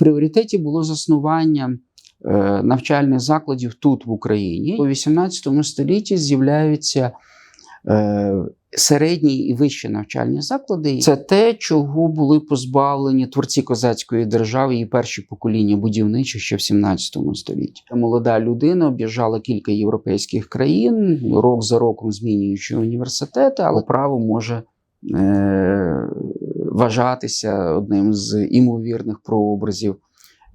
пріоритеті було заснування е, навчальних закладів тут, в Україні. У 18 столітті з'являються е, середні і вищі навчальні заклади. Це те, чого були позбавлені творці козацької держави і перші покоління будівничих ще в 17 столітті. Молода людина об'їжджала кілька європейських країн, рок за роком змінюючи університети, але право може е, вважатися одним з імовірних прообразів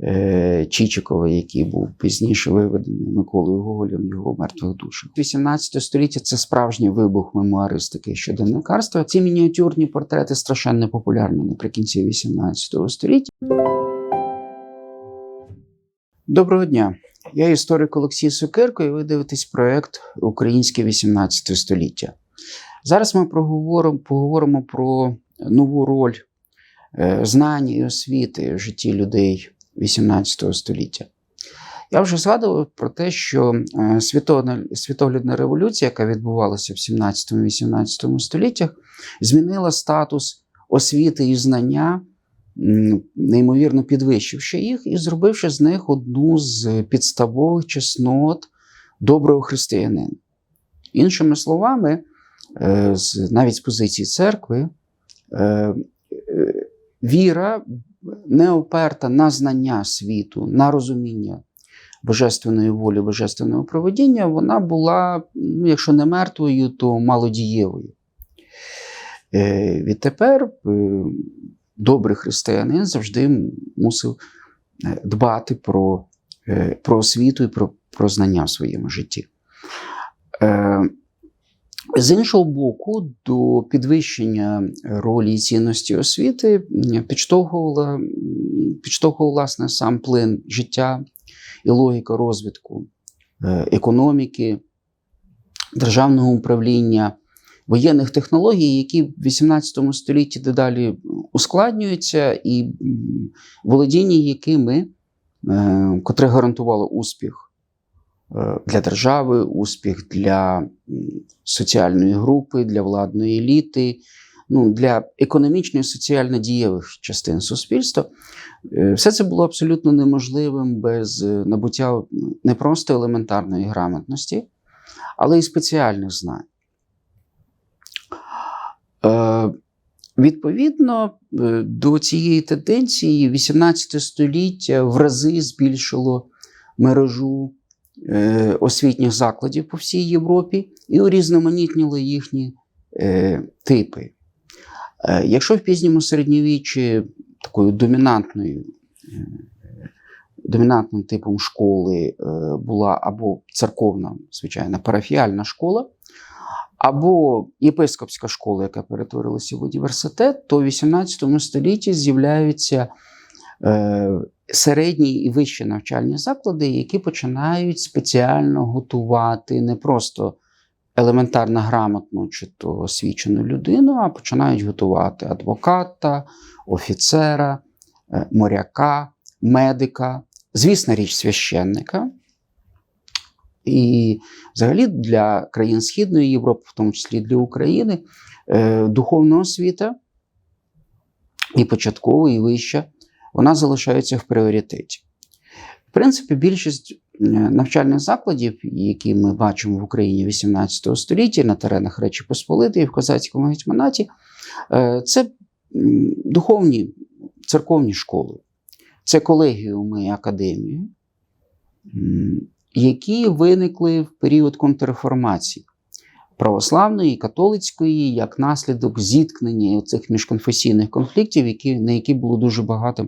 е, Чичикова, який був пізніше виведений Миколою Гоголем його мертвих душах. 18 століття це справжній вибух мемуаристики щоденникарства. Ці мініатюрні портрети страшенно популярні наприкінці 18 століття. Доброго дня. Я історик Олексій Сокирко, і ви дивитесь проект Українське 18 століття. Зараз ми поговоримо про нову роль е, знань і освіти в житті людей 18 століття. Я вже згадував про те, що е, світоглядна- революція, яка відбувалася в 17-18 століттях, змінила статус освіти і знання, неймовірно підвищивши їх і зробивши з них одну з підставових чеснот доброго християнина. Іншими словами, е, навіть з позиції церкви, віра не оперта на знання світу, на розуміння божественної волі, божественного проведіння, вона була, ну, якщо не мертвою, то малодієвою. Е, Відтепер е, добрий християнин завжди мусив е, дбати про, е, про освіту і про, про знання в своєму житті. З іншого боку, до підвищення ролі і цінності освіти підштовхувала, підштовхував власне сам плин життя і логіка розвитку е, економіки, державного управління, воєнних технологій, які в 18 столітті дедалі ускладнюються, і володіння якими, е, котре гарантувало успіх для держави, успіх для соціальної групи, для владної еліти, ну, для економічно і соціально дієвих частин суспільства. Е, Все це було абсолютно неможливим без е, набуття не просто елементарної грамотності, але й спеціальних знань. Е, Відповідно е, до цієї тенденції, 18 століття в рази збільшило мережу е, освітніх закладів по всій Європі і урізноманітнило їхні е, типи. Е, Якщо в пізньому середньовіччі такою домінантною, е, домінантним типом школи е, була або церковна, звичайна парафіальна школа, або єпископська школа, яка перетворилася в університет, то в 18 столітті з'являються е, середні і вищі навчальні заклади, які починають спеціально готувати не просто елементарно грамотну чи то освічену людину, а починають готувати адвоката, офіцера, е, моряка, медика, звісно, річ священника. І взагалі для країн Східної Європи, в тому числі для України, е, духовна освіта і початкова, і вища, вона залишається в пріоритеті. В принципі, більшість е, навчальних закладів, які ми бачимо в Україні 18 століття на теренах Речі Посполитої, в козацькому гетьманаті, е, це духовні церковні школи, це колегіуми і академії, які виникли в період контрреформації православної і католицької як наслідок зіткнення цих міжконфесійних конфліктів, які, на які було дуже багато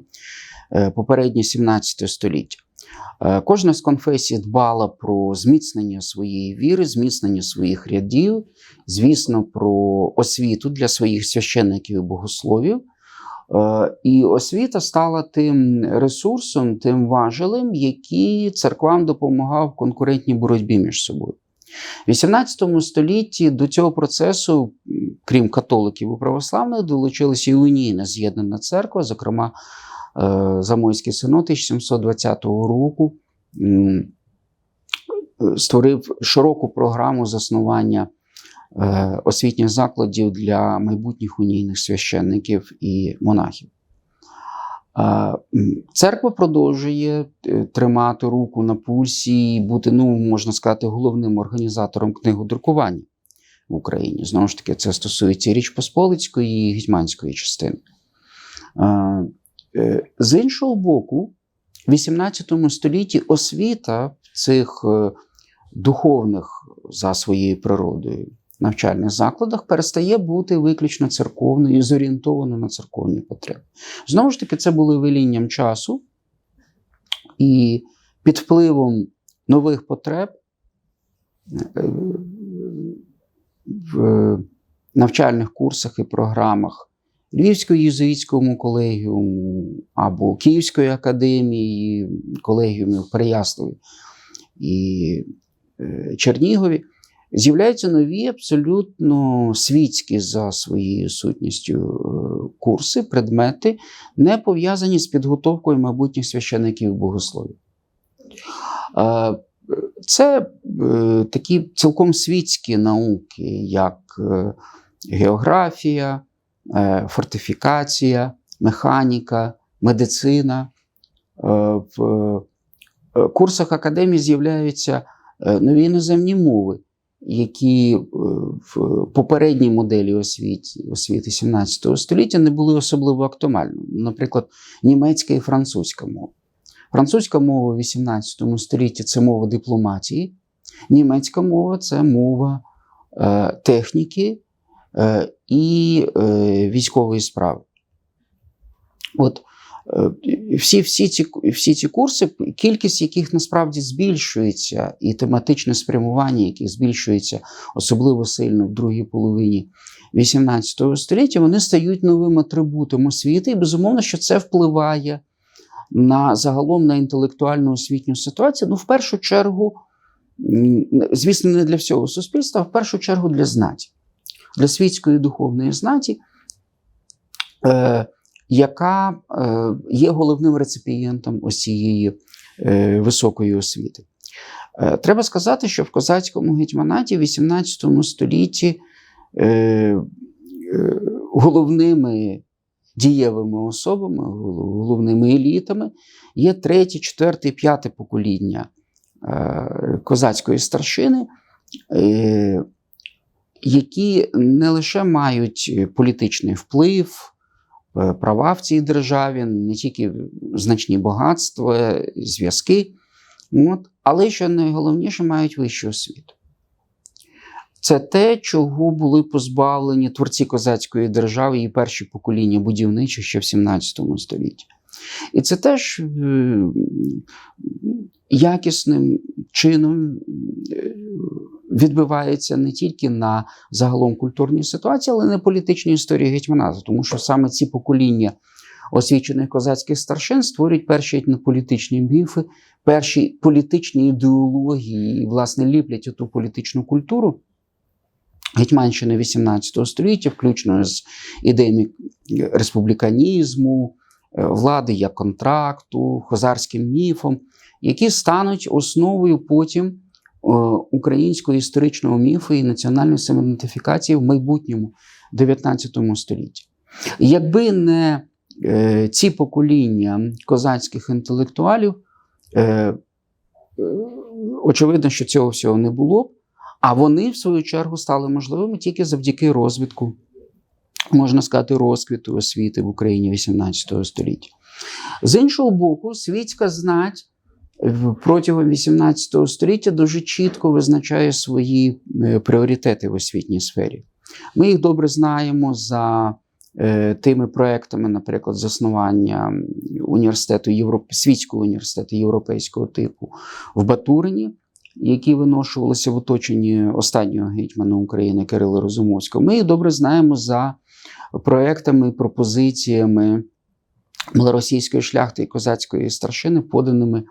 е, попереднє 17 століття. Е, Кожна з конфесій дбала про зміцнення своєї віри, зміцнення своїх рядів, звісно, про освіту для своїх священників і богословів. Е, І освіта стала тим ресурсом, тим важелем, який церквам допомагав в конкурентній боротьбі між собою. В 18 столітті до цього процесу, крім католиків і православних, долучилася і унійна з'єднана церква, зокрема е, Замойський синод 1720 року створив широку програму заснування е, освітніх закладів для майбутніх унійних священників і монахів. Церква продовжує е, тримати руку на пульсі і бути, ну, можна сказати, головним організатором книгодрукування в Україні. Знову ж таки, це стосується Річ Посполицької і гетьманської частини. Е, з іншого боку, в XVIII столітті освіта цих е, духовних за своєю природою навчальних закладах перестає бути виключно церковною і зорієнтованою на церковні потреби. Знову ж таки, це було велінням часу, і під впливом нових потреб е, в навчальних курсах і програмах Львівського єзуїтському колегіуму або Київської академії колегіумів Переяславі і е, Чернігові з'являються нові абсолютно світські за своєю сутністю е, курси, предмети, не пов'язані з підготовкою майбутніх священиків богословів. Це е, такі цілком світські науки, як е, географія, фортифікація, механіка, медицина. В курсах академії з'являються нові іноземні мови, які е, в попередній моделі освіти освіти 17 століття не були особливо актуальними. Наприклад, німецька і французька мова. Французька мова в 18 столітті це мова дипломатії, німецька мова це мова е, техніки е, і е, військової справи. От всі всі, ці всі ці курси, кількість яких насправді збільшується, і тематичне спрямування, яких збільшується особливо сильно в другій половині XVIII століття, вони стають новим атрибутом освіти, і безумовно, що це впливає на загалом на інтелектуальну освітню ситуацію. Ну, в першу чергу, звісно, не для всього суспільства, а в першу чергу для знаті, для світської духовної знаті. Е, яка е, є головним реципієнтом ось цієї е, високої освіти. Е, треба сказати, що в козацькому гетьманаті в XVIII столітті головними дієвими особами, головними елітами є третє, четверте п'яте покоління козацької старшини. Які не лише мають політичний вплив, права в цій державі, не тільки значні багатства, зв'язки, от, але що найголовніше мають вищу освіту. Це те, чого були позбавлені творці козацької держави і перші покоління будівничих ще в 17 столітті. І це теж е, якісним чином е, відбивається не тільки на загалом культурній ситуації, але й на політичній історії гетьманату, тому що саме ці покоління освічених козацьких старшин створюють перші етнополітичні міфи, перші політичні ідеології, і, власне, ліплять ту політичну культуру. Гетьманщини XVIII століття, включно з ідеями республіканізму, е, влади як контракту, хозарським міфом, які стануть основою потім українського історичного міфу і національної самоідентифікації в майбутньому 19 столітті. Якби не е, ці покоління козацьких інтелектуалів, е, очевидно, що цього всього не було б, а вони, в свою чергу, стали можливими тільки завдяки розвитку, можна сказати, розквіту освіти в Україні 18 століття. З іншого боку, світська знать протягом 18 століття дуже чітко визначає свої е, пріоритети в освітній сфері. Ми їх добре знаємо за е, тими проектами, наприклад, заснування університету Європ... світського університету європейського типу в Батурині, які виношувалися в оточенні останнього гетьмана України Кирила Розумовського. Ми їх добре знаємо за проектами, пропозиціями малоросійської шляхти і козацької старшини, поданими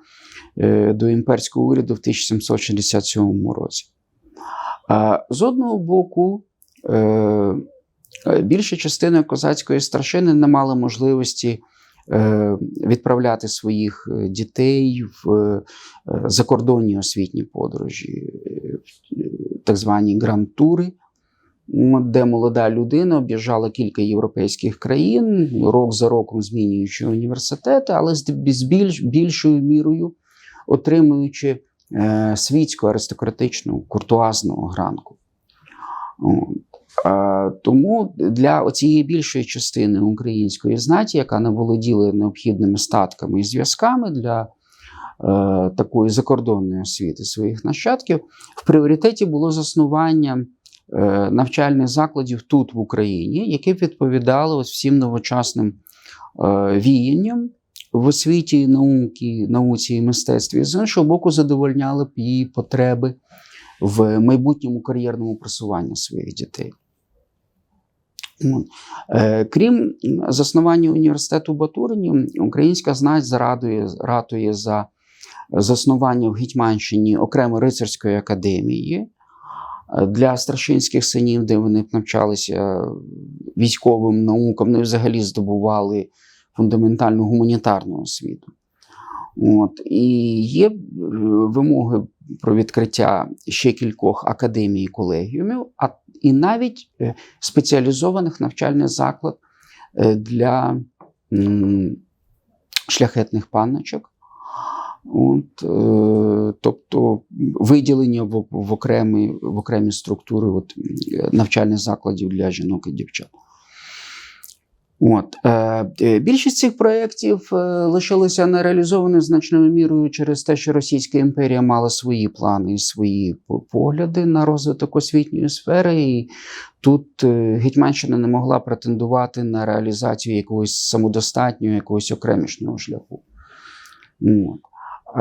Е, до імперського уряду в 1767 році. З одного боку, е, більша частина козацької старшини не мала можливості е, відправляти своїх дітей в закордонні освітні подорожі, так звані грантури. Де молода людина об'їжджала кілька європейських країн, рок за роком змінюючи університети, але з більш, більшою мірою отримуючи е, світську аристократичну куртуазну гранку. Е, Тому для цієї більшої частини української знаті, яка не володіла необхідними статками і зв'язками для е, такої закордонної освіти своїх нащадків, в пріоритеті було заснування навчальних закладів тут, в Україні, які б відповідали ось всім новочасним е, віянням в освіті, науки, науці і мистецтві, з іншого боку, задовольняли б її потреби в майбутньому кар'єрному просуванні своїх дітей. Е, Крім заснування університету Батурині, українська знать зарадує, ратує за заснування в Гетьманщині окремо рицарської академії е, для старшинських синів, де вони навчалися військовим наукам, ну взагалі здобували фундаментальну гуманітарну освіту. От. І є е, вимоги про відкриття ще кількох академій і колегіумів, а і навіть е, спеціалізованих навчальних заклад е, для шляхетних панночок. От, е, тобто виділення в, в, окремі, в окремі структури от, навчальних закладів для жінок і дівчат. От. Е, е, Більшість цих проєктів е, лишилися нереалізованими значною мірою через те, що Російська імперія мала свої плани і свої погляди на розвиток освітньої сфери. І тут е, Гетьманщина не могла претендувати на реалізацію якогось самодостатнього, якогось окремішнього шляху. От. Е,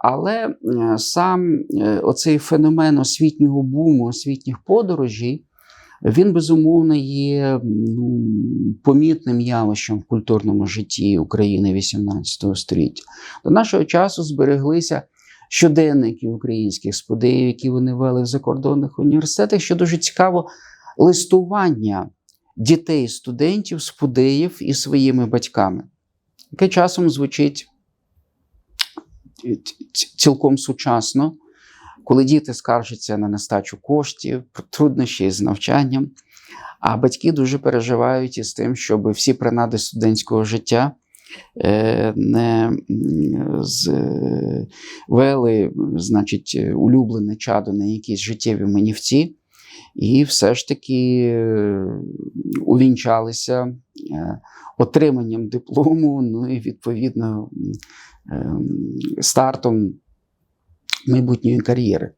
Але е, сам е, оцей феномен освітнього буму, освітніх подорожей, він безумовно є ну, помітним явищем в культурному житті України XVIII століття. До нашого часу збереглися щоденники українських сподеїв, які вони вели в закордонних університетах, що дуже цікаво листування дітей, студентів, сподеїв і своїми батьками, яке часом звучить цілком сучасно. Коли діти скаржаться на нестачу коштів, труднощі з навчанням, а батьки дуже переживають із тим, щоб всі принади студентського життя е, не звели, значить, улюблене чадо на якісь життєві манівці, і все ж таки е, увінчалися е, отриманням диплому, ну і відповідно стартом майбутньої кар'єри.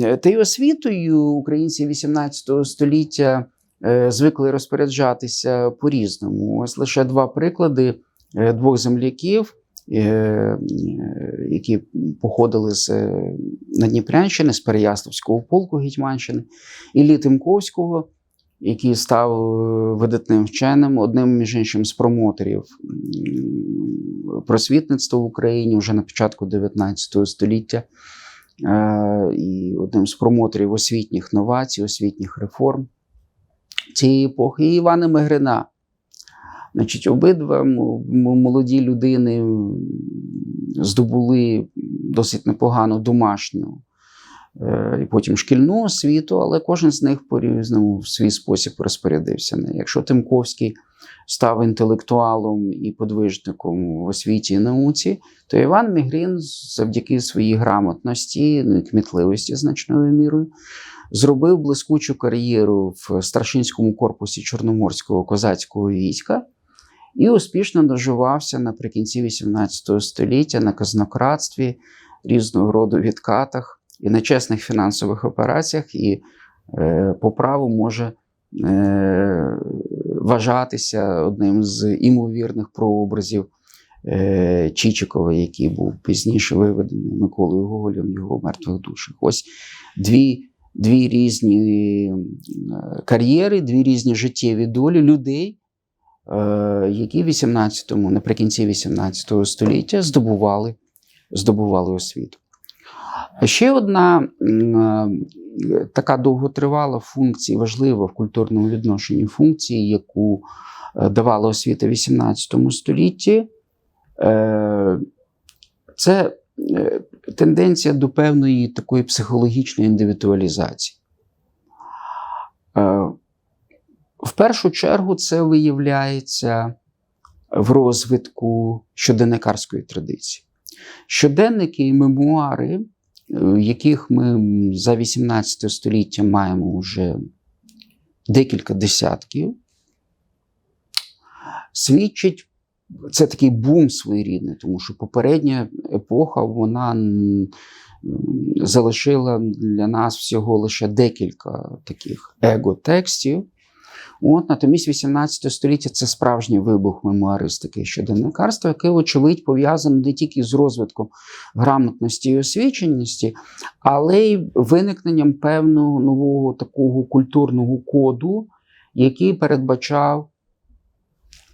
Е, Та й освітою українці XVIII століття е, звикли розпоряджатися по-різному. Ось лише два приклади е, двох земляків, які походили з Надніпрянщини, з Переяславського полку Гетьманщини, Іллі Тимковського, який став видатним вченим, одним між іншим з промоторів просвітництва в Україні вже на початку 19 століття. І одним з промоторів освітніх новацій, освітніх реформ цієї епохи, і Івана Мегрина. Значить, обидва молоді людини здобули досить непогану домашню е, і потім шкільну освіту, але кожен з них по-різному в свій спосіб розпорядився. Якщо Тимковський став інтелектуалом і подвижником в освіті і науці, то Іван Мігрін завдяки своїй грамотності ну, і кмітливості значною мірою зробив блискучу кар'єру в старшинському корпусі Чорноморського козацького війська і успішно доживався наприкінці XVIII століття на казнократстві, різного роду відкатах і нечесних фінансових операціях, і е, по праву може е, вважатися одним з імовірних прообразів е, Чичикова, який був пізніше виведений Миколою Гоголем його мертвих душах. Ось дві. Дві різні е, кар'єри, дві різні життєві долі людей, е, які в 18-му, наприкінці 18 століття здобували здобували освіту. Ще одна така довготривала функція, важлива в культурному відношенні функції, яку е, давала освіта в 18 столітті, е, це е, тенденція до певної такої психологічної індивідуалізації. В першу чергу це виявляється в розвитку щоденникарської традиції. Щоденники і мемуари, е, яких ми за 18 століття маємо вже декілька десятків, свідчить, це такий бум своєрідний, тому що попередня епоха вона залишила для нас всього лише декілька таких его-текстів. От, Натомість 18 століття це справжній вибух мемуаристики щоденникарства, яке, очевидь, пов'язане не тільки з розвитком грамотності і освіченості, але й виникненням певного нового такого культурного коду, який передбачав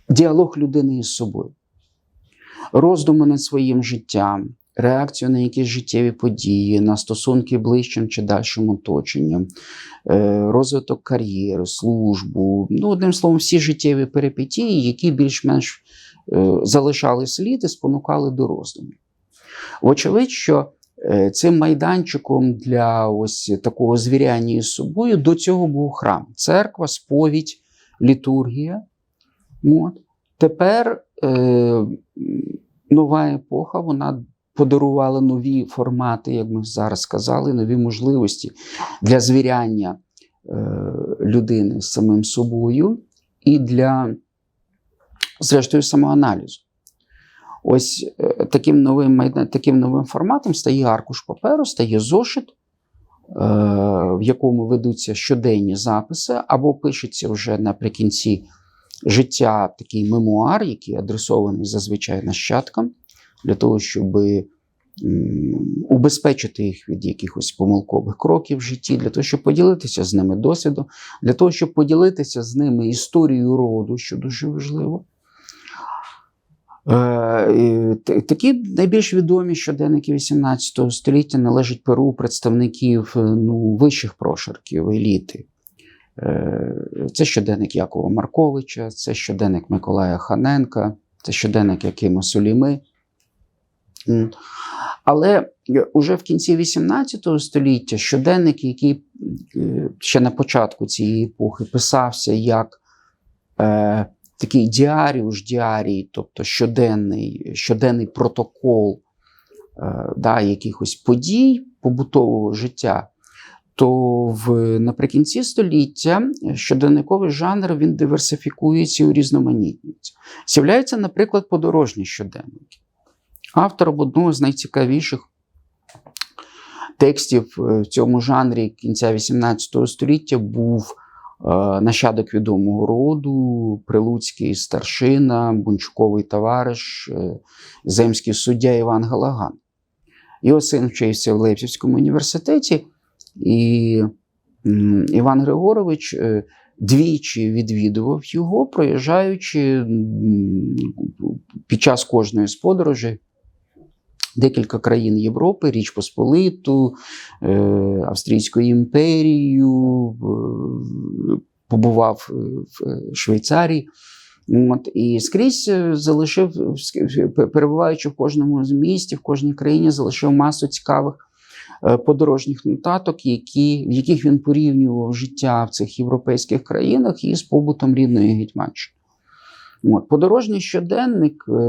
діалог людини із собою, роздуми над своїм життям. Реакцію на якісь життєві події, на стосунки ближчим чи дальшим оточенням, е, розвиток кар'єри, службу, ну, одним словом, всі життєві перипетії, які більш-менш е, залишали слід і спонукали до роздумів. Вочевидь, що е, цим майданчиком для ось такого звіряння із собою до цього був храм, церква, сповідь, літургія. От. Тепер е, нова епоха, вона подарувала нові формати, як ми зараз сказали, нові можливості для звіряння е, людини з самим собою і для, зрештою, самоаналізу. Ось е, таким новим таким новим форматом стає аркуш паперу, стає зошит, е, в якому ведуться щоденні записи, або пишеться вже наприкінці життя такий мемуар, який адресований зазвичай нащадкам для того, щоб убезпечити їх від якихось помилкових кроків в житті, для того, щоб поділитися з ними досвідом, для того, щоб поділитися з ними історією роду, що дуже важливо. Е, такі найбільш відомі щоденники XVIII століття належать перу представників е, ну, вищих прошарків еліти. Е, це щоденник Якова Марковича, це щоденник Миколая Ханенка, це щоденник Якима Соліми. Але уже в кінці XVIII століття щоденник, який е, ще на початку цієї епохи писався як е, такий діаріуш діарій, тобто щоденний щоденний протокол е, да, якихось подій побутового життя, то в, наприкінці століття щоденниковий жанр він диверсифікується і різноманітність. З'являються, наприклад, подорожні щоденники. Автором одного з найцікавіших текстів е, в цьому жанрі кінця XVIII століття був е, нащадок відомого роду, Прилуцький старшина, бунчуковий товариш, е, земський суддя Іван Галаган. Його син вчився в Лейпцівському університеті, і Іван Григорович двічі відвідував його, проїжджаючи під час кожної з подорожей декілька країн Європи, Річ Посполиту, е, Австрійську імперію, побував в Швейцарії. От, І скрізь е, залишив, перебуваючи в кожному з місті, в кожній країні, залишив масу цікавих е, подорожніх нотаток, які, в яких він порівнював життя в цих європейських країнах із побутом рідної Гетьманщини. От. Подорожній щоденник е,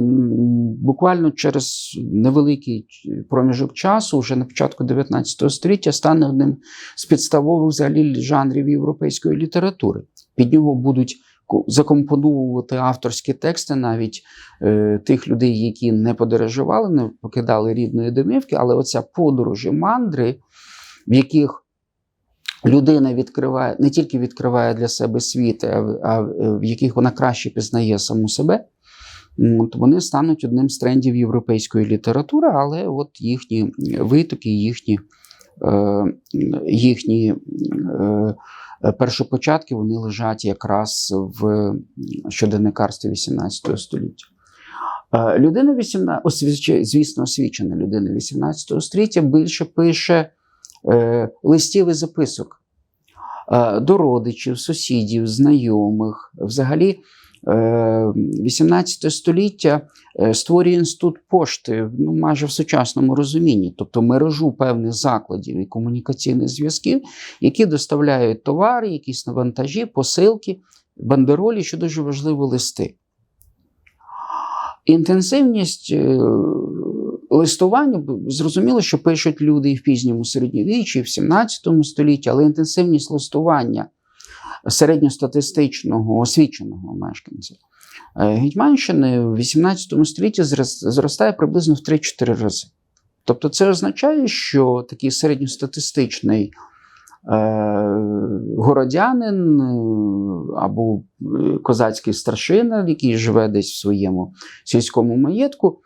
буквально через невеликий проміжок часу, вже на початку 19 століття, стане одним з підставових взагалі жанрів європейської літератури. Під нього будуть закомпоновувати авторські тексти навіть е, тих людей, які не подорожували, не покидали рідної домівки, але оця подорожі мандри, в яких людина відкриває не тільки відкриває для себе світ, а в яких вона краще пізнає саму себе. От Вони стануть одним з трендів європейської літератури, але от їхні витоки, їхні е, їхні е, першопочатки вони лежать якраз в щоденникарстві XVIII століття. Е, людина 18, звісно, освічена людина 18 століття більше пише Е, листів і записок е, до родичів, сусідів, знайомих. Взагалі, Е, 18 століття е, створює інститут пошти ну, майже в сучасному розумінні, тобто мережу певних закладів і комунікаційних зв'язків, які доставляють товари, якісь вантажі, посилки, бандеролі, що дуже важливо, листи. Інтенсивність е, листування зрозуміло, що пишуть люди і в пізньому середньовіччі, і в 17 столітті, але інтенсивність листування середньостатистичного освіченого мешканця е, Гетьманщини в 18 столітті зростає приблизно в 3-4 рази. Тобто це означає, що такий середньостатистичний е, городянин е, або козацький старшина, який живе десь в своєму сільському маєтку,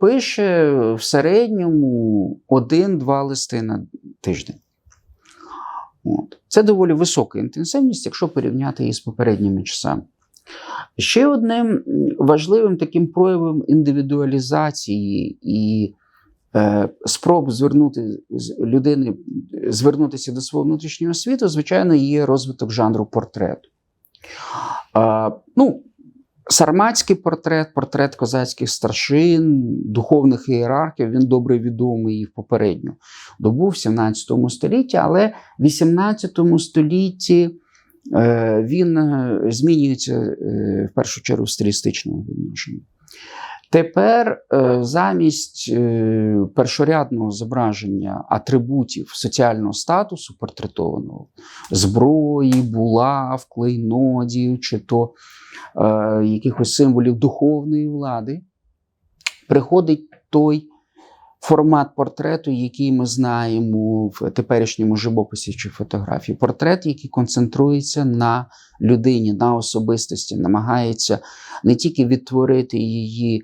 пише в середньому один-два листи на тиждень. От. Це доволі висока інтенсивність, якщо порівняти її з попередніми часами. Ще одним важливим таким проявом індивідуалізації і е, спроб звернути людини звернутися до свого внутрішнього світу, звичайно, є розвиток жанру портрету. Е, ну, Сарматський портрет, портрет козацьких старшин, духовних ієрархів, він добре відомий і в попередню добу в 17 столітті, але в 18 столітті е, він е, змінюється е, в першу чергу в стилістичному відношенні. Тепер е, замість е, першорядного зображення атрибутів соціального статусу портретованого зброї, булав, клейнодів чи то е, якихось символів духовної влади, приходить той формат портрету, який ми знаємо в теперішньому живописі чи фотографії. Портрет, який концентрується на людині, на особистості, намагається не тільки відтворити її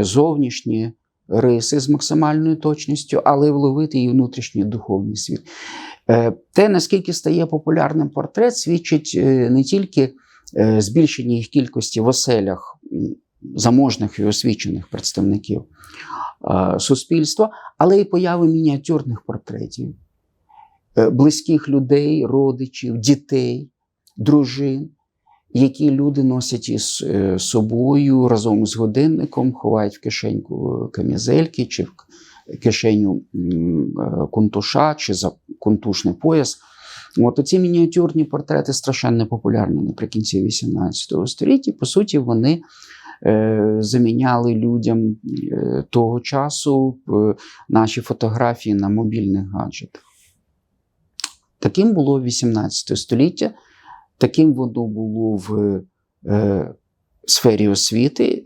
зовнішні риси з максимальною точністю, але вловити її внутрішній духовний світ. Е, Те, наскільки стає популярним портрет, свідчить е, не тільки е, збільшення їх кількості в оселях заможних і освічених представників е, суспільства, але й появи мініатюрних портретів е, близьких людей, родичів, дітей, дружин, які люди носять із е, собою разом з годинником, ховають в кишеньку камізельки чи в кишеню е, чи за кунтушний пояс. От оці мініатюрні портрети страшенно популярні наприкінці 18 століття. По суті, вони е, заміняли людям е, того часу е, наші фотографії на мобільних гаджетах. Таким було 18 століття, таким воно було в е, сфері освіти,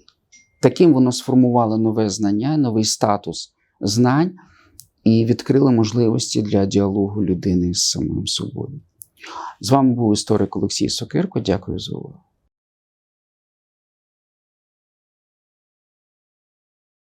таким воно сформувало нове знання, новий статус знань і відкрило можливості для діалогу людини з самим собою. З вами був історик Олексій Сокирко. Дякую за увагу.